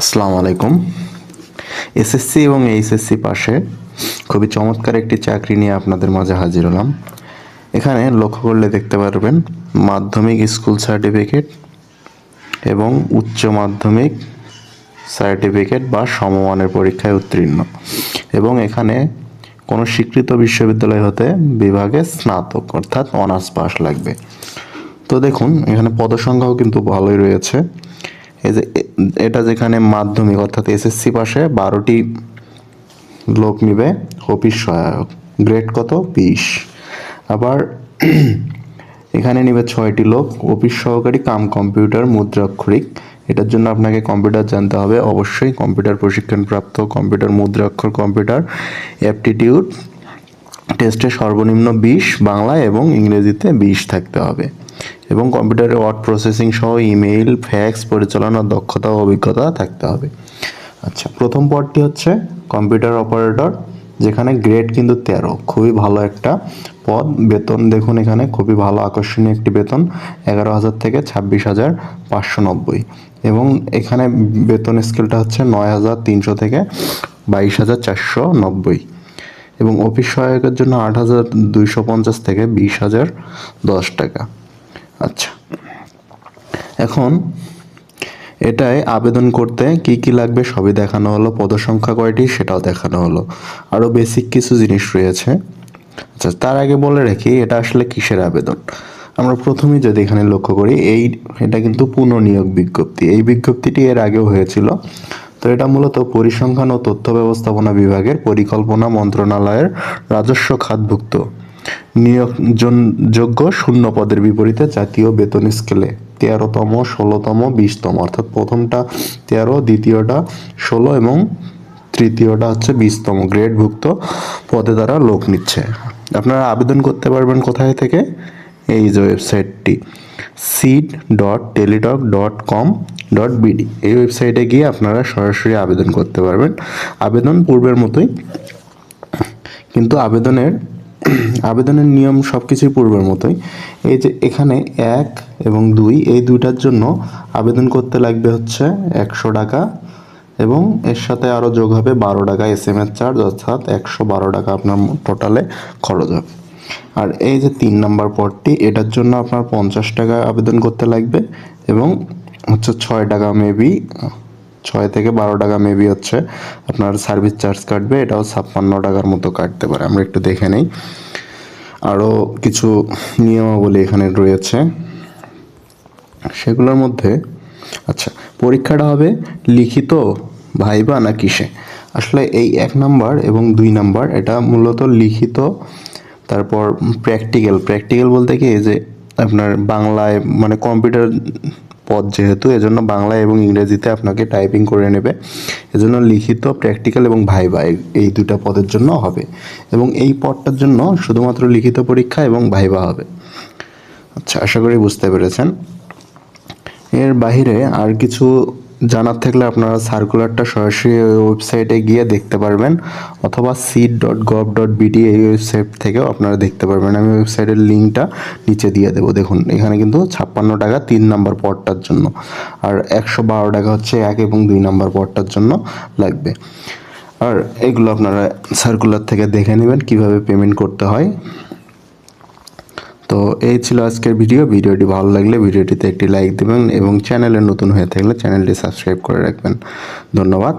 আসসালামু আলাইকুম। এসএসসি এবং এইচএসসি পাশে খুবই চমৎকার একটি চাকরি নিয়ে আপনাদের মাঝে হাজির হলাম। এখানে লক্ষ্য করলে দেখতে পারবেন মাধ্যমিক স্কুল সার্টিফিকেট এবং উচ্চ মাধ্যমিক সার্টিফিকেট বা সমমানের পরীক্ষায় উত্তীর্ণ এবং এখানে কোনো স্বীকৃত বিশ্ববিদ্যালয় হতে বিভাগে স্নাতক অর্থাৎ অনার্স পাস লাগবে। তো দেখুন, এখানে পদসংখ্যাও কিন্তু ভালোই রয়েছে। যে এটা যেখানে মাধ্যমিক অর্থাৎ এসএসসি পাশে, বারোটি লোক নিবে, অফিস সহায়ক। গ্রেড কত? বিশ। আবার এখানে নিবে ছয়টি লোক, অফিস সহকারী, কাম কম্পিউটার, মুদ্রাক্ষরিক। এটার জন্য আপনাকে কম্পিউটার জানতে হবে। অবশ্যই কম্পিউটার প্রশিক্ষণপ্রাপ্ত কম্পিউটার, মুদ্রাক্ষর কম্পিউটার, অ্যাপটিটিউড টেস্টে সর্বনিম্ন বিশ বাংলা এবং ইংরেজিতে বিশ থাকতে হবে। এবং কম্পিউটারে ওয়ার্ড প্রসেসিং সহ ইমেইল, ফ্যাক্স পরিচালনার দক্ষতা ও অভিজ্ঞতা থাকতে হবে। আচ্ছা প্রথম পদটি হচ্ছে কম্পিউটার অপারেটর, যেখানে গ্রেড কিন্তু তেরো। খুবই ভালো একটা পদ। বেতন দেখুন এখানে, খুবই ভালো আকর্ষণীয় একটি বেতন, এগারো হাজার থেকে ছাব্বিশ হাজার পাঁচশো নব্বই। এবং এখানে বেতন স্কেলটা হচ্ছে নয় হাজার তিনশো থেকে বাইশ হাজার চারশো নব্বই। এবং অফিস সহায়কের জন্য আট হাজার দুইশো পঞ্চাশ থেকে বিশ হাজার দশ টাকা। আচ্ছা। এখন এটাই আবেদন করতে কি কি লাগবে সবই দেখানো হলো, পদসংখ্যা কয়টি সেটাও দেখানো হলো। আরও বেসিক কিছু জিনিস রয়েছে। আচ্ছা তার আগে বলে রাখি, এটা আসলে কিসের আবেদন? আমরা প্রথমেই যদি এখানে লক্ষ্য করি, এই, এটা কিন্তু পুনর্নিয়োগ বিজ্ঞপ্তি। এই বিজ্ঞপ্তিটি এর আগেও হয়েছিল। তো এটা মূলত পরিসংখ্যান ও তথ্য ব্যবস্থাপনা বিভাগের পরিকল্পনা মন্ত্রণালয়ের রাজস্ব খাতভুক্ত। নিয়োগযোগ্য শূন্য পদের বিপরীতে জাতীয় বেতন স্কেলে তেরোতম, ষোলোতম, বিশতম অর্থাৎ প্রথমটা তেরো, দ্বিতীয়টা ষোলো এবং তৃতীয়টা হচ্ছে বিশতম গ্রেডভুক্ত পদে তারা লোক নিচ্ছে। আপনারা আবেদন করতে পারবেন কোথায় থেকে? এই যে ওয়েবসাইটটি seed dot Teletalk dot com dot BD এই ওয়েবসাইটে গিয়ে আপনারা সরাসরি আবেদন করতে পারবেন। আবেদন পূর্বের মতোই, কিন্তু আবেদনের আবেদনের নিয়ম সব কিছুই পূর্বের মতোই। এই যে এখানে এক এবং দুই, এই দুইটার জন্য আবেদন করতে লাগবে হচ্ছে একশো টাকা এবং এর সাথে আরও যোগ হবে বারো টাকা এস এম এস চার্জ, অর্থাৎ একশো বারো টাকা আপনার টোটালে খরচ হবে। আর এই যে তিন নাম্বার পদটি, এটার জন্য আপনার পঞ্চাশ টাকা আবেদন করতে লাগবে এবং হচ্ছে ছয় টাকা মেবি ছয় থেকে বারো টাকা মেবি হচ্ছে আপনার সার্ভিস চার্জ কাটবে, এটাও ছাপ্পান্ন টাকার মতো কাটতে পারে। আমরা একটু দেখে নেই। আরও কিছু নিয়মাবলী এখানে রয়েছে। সেগুলোর মধ্যে আচ্ছা পরীক্ষাটা হবে লিখিত ভাইবা না কিসে আসলে এই এক নাম্বার এবং দুই নাম্বার, এটা মূলত লিখিত তারপর প্র্যাকটিক্যাল প্র্যাকটিক্যাল বলতে কি যে আপনার বাংলায় মানে কম্পিউটার পদ যেহেতু, এজন্য বাংলা এবং ইংরেজিতে আপনাকে টাইপিং করে নেবে। এজন্য লিখিত প্র্যাকটিক্যাল এবং ভাইবা এই- এই দুটা পদের জন্য হবে। এবং এই পদটার জন্য শুধুমাত্র লিখিত পরীক্ষা এবং ভাইবা হবে। আচ্ছা আশা করি বুঝতে পেরেছেন। এর বাইরে আর কিছু জানার থাকলে আপনারা সার্কুলারটা সরাসরি ওয়েবসাইটে গিয়ে দেখতে পারবেন, অথবা সিট ডট গভ ডট বিডি এই ওয়েবসাইট থেকেও আপনারা দেখতে পারবেন। আমি ওয়েবসাইটের লিঙ্কটা নিচে দিয়ে দেবো। দেখুন, এখানে কিন্তু ছাপ্পান্ন টাকা তিন নম্বর পদটার জন্য, আর একশো বারো টাকা হচ্ছে এক এবং দুই নম্বর পদটার জন্য লাগবে। আর এগুলো আপনারা সার্কুলার থেকে দেখে নেবেন, কীভাবে পেমেন্ট করতে হয়। তো এই ছিল আজকের ভিডিও। ভিডিওটি ভালো লাগলে ভিডিওটিতে একটি লাইক দেবেন এবং চ্যানেলে নতুন হয়ে থাকলে চ্যানেলটি সাবস্ক্রাইব করে রাখবেন। ধন্যবাদ।